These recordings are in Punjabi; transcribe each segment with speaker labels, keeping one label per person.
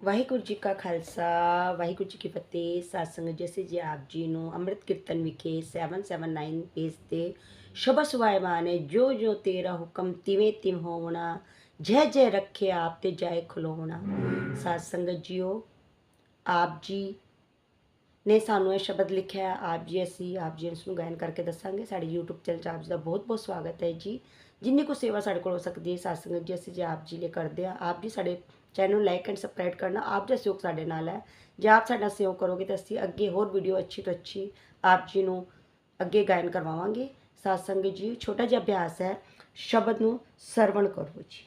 Speaker 1: ਵਾਹਿਗੁਰੂ ਜੀ ਕਾ ਖਾਲਸਾ, ਵਾਹਿਗੁਰੂ ਜੀ ਕੀ ਫਤਿਹ। ਸਾਧ ਸੰਗਤ ਜੈਸੇ ਜੀ ਆਪ ਜੀ ਨੂੰ ਅੰਮ੍ਰਿਤ ਕੀਰਤਨ ਵਿਖੇ 779 ਪੇਜ ਤੇ ਸ਼ੁਭ ਸੁਭਾਇਮਾਨ ਜੋ ਜੋ ਤੇਰਾ ਹੁਕਮ ਤਿਵੇਂ ਤਿਮ ਹੋਣਾ ਜੈ ਜੈ ਰੱਖੇ ਆਪ ਤੇ ਜਾਏ ਖਲੋਣਾ। ਸਾਧ ਸੰਗਤ ਜੀਓ, ਆਪ ਜੀ ਨੇ ਸਾਨੂੰ ਇਹ ਸ਼ਬਦ ਲਿਖਿਆ ਆਪ ਜੀ ਅਸੀਂ ਆਪ ਜੀ ਇਸ ਨੂੰ ਗਾਇਨ ਕਰਕੇ ਦੱਸਾਂਗੇ। ਸਾਡੇ YouTube ਚੈਨਲ 'ਚ ਆਪ ਜੀ ਦਾ ਬਹੁਤ ਬਹੁਤ ਸਵਾਗਤ ਹੈ ਜੀ। ਜਿੰਨੀ ਕੋ ਸੇਵਾ ਸਾਡੇ ਕੋਲ ਹੋ ਸਕਦੀ ਹੈ ਸਾਧ ਜੀ ਅਸੀਂ ਜੀ ਆਪ ਜੀ ਲਈ ਕਰਦੇ ਆ ਆਪ ਜੀ ਸਾਡੇ ਚੈਨਲ ਨੂੰ ਲਾਈਕ ਐਂਡ ਸਬਸਕ੍ਰਾਈਬ ਕਰਨਾ ਆਪ ਦਾ ਸਹਿਯੋਗ ਸਾਡੇ ਨਾਲ ਹੈ। ਜੇ ਆਪ ਸਾਡਾ ਸਹਿਯੋਗ ਕਰੋਗੇ ਤਾਂ ਅਸੀਂ ਅੱਗੇ ਹੋਰ ਵੀਡੀਓ ਅੱਛੀ ਤੋਂ ਅੱਛੀ ਆਪ ਜੀ ਨੂੰ ਅੱਗੇ ਗਾਇਨ ਕਰਵਾਵਾਂਗੇ। ਸਾਧ ਸੰਗਤ ਜੀ, ਛੋਟਾ ਜਿਹਾ ਅਭਿਆਸ ਹੈ, ਸ਼ਬਦ ਨੂੰ ਸਰਵਣ ਕਰੋ ਜੀ।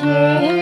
Speaker 1: ਜੈ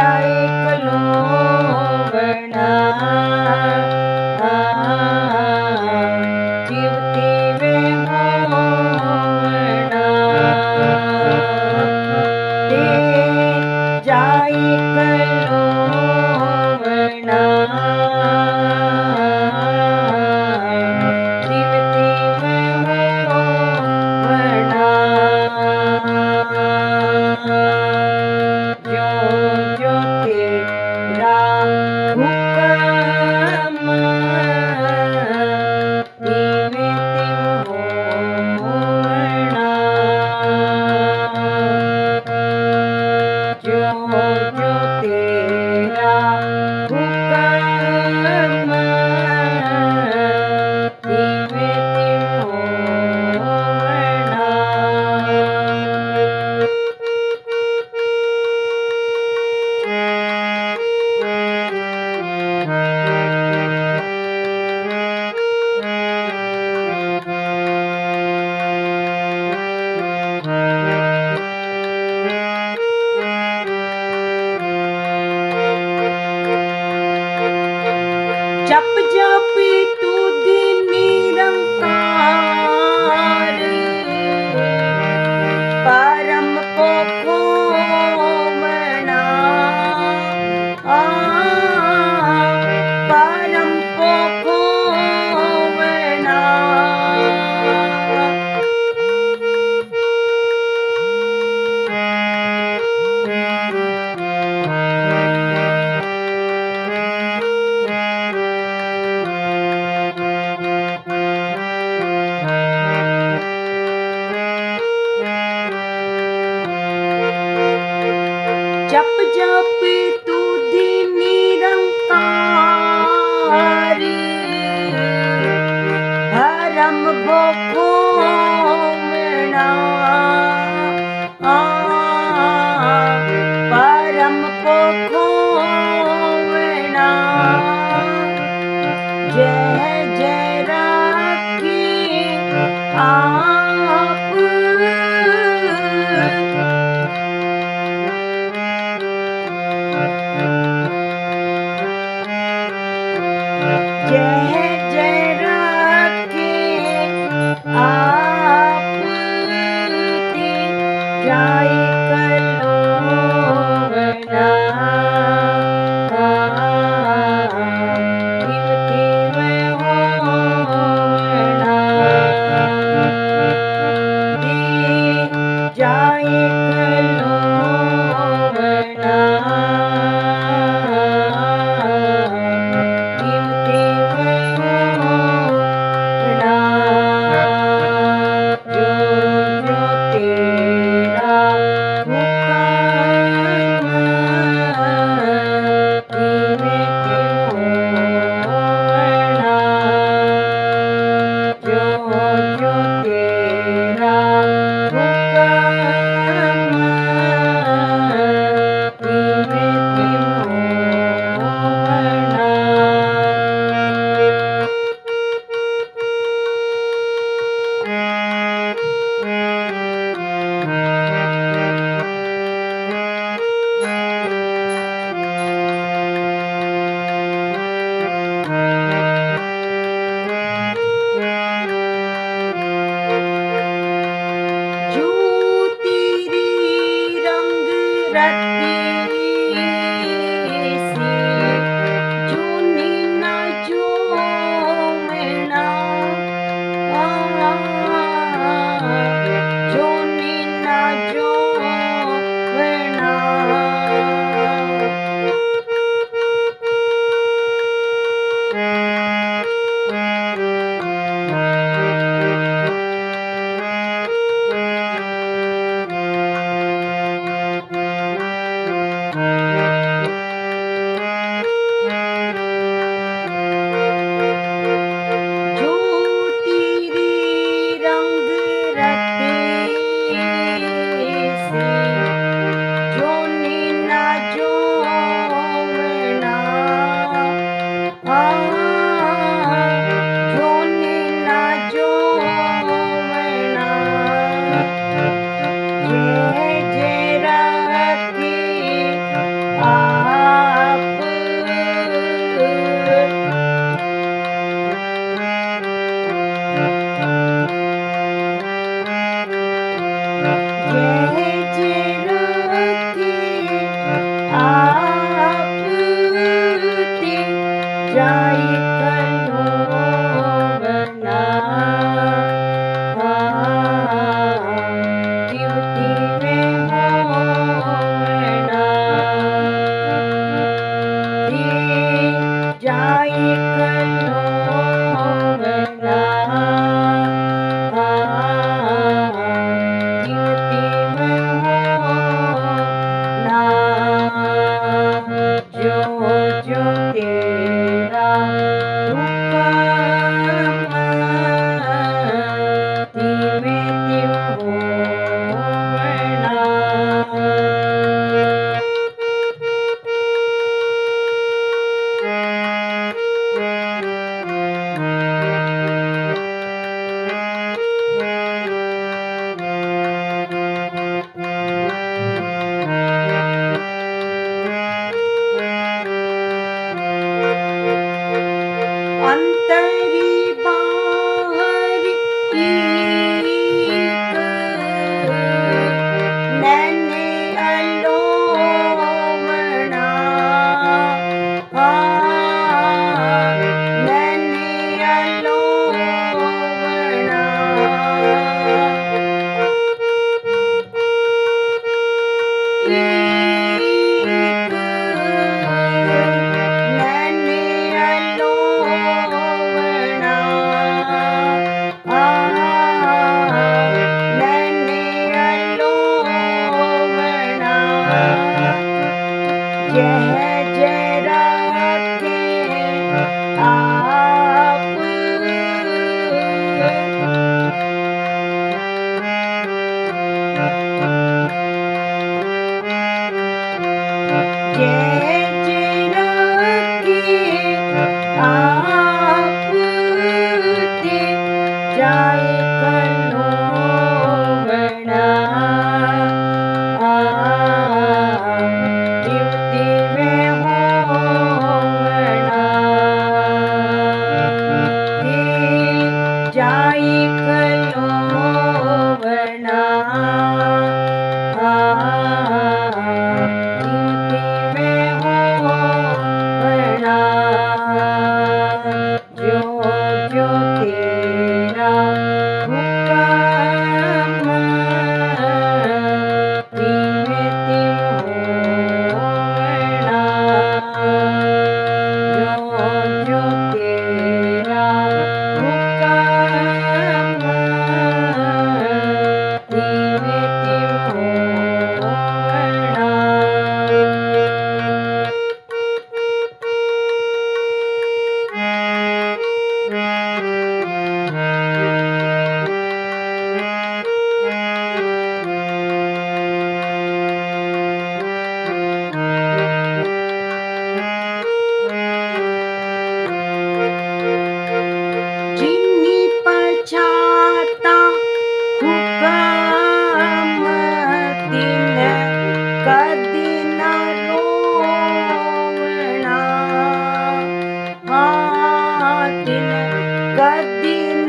Speaker 1: जय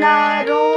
Speaker 1: なろう。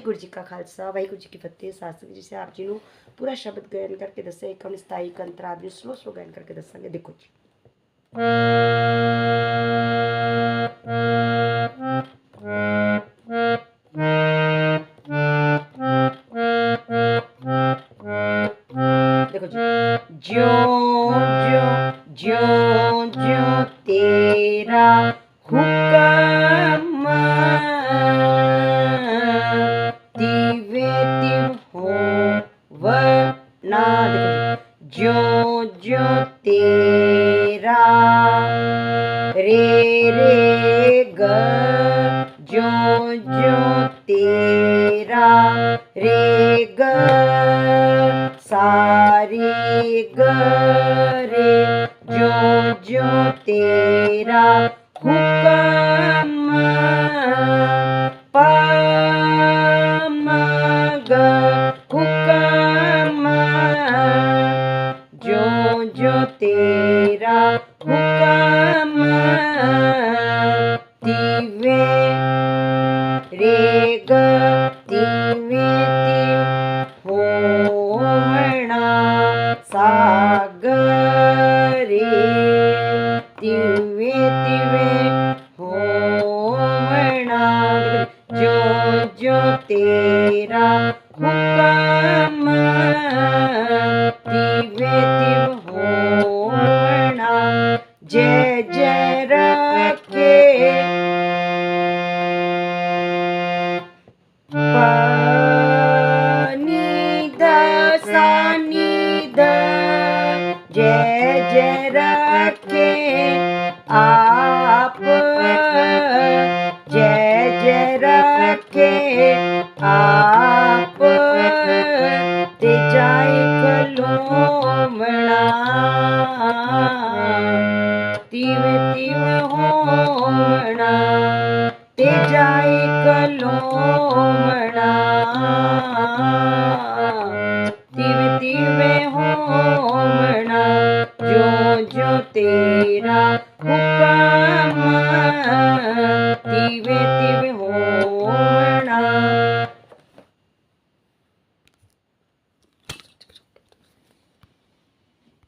Speaker 1: ਵਾਹਿਗੁਰੂ ਜੀ ਕਾ ਖਾਲਸਾ, ਵਾਹਿਗੁਰੂ ਜੀ ਕੀ ਫਤਿਹ। ਸਾਸਤਰੀ ਜੀ ਸਾਹਿਬ ਜੀ ਨੂੰ ਪੂਰਾ ਸ਼ਬਦ ਗਾਇਨ ਕਰਕੇ ਦੱਸਿਆ 51 27 ਕੰਤਰਾ ਦੀ ਸਲੋ ਸਲੋ ਗਾਇਨ ਕਰਕੇ ਦੱਸਾਂਗੇ। ਦੇਖੋ ਜੀ। না দেখুন জো জো রে রে Gregati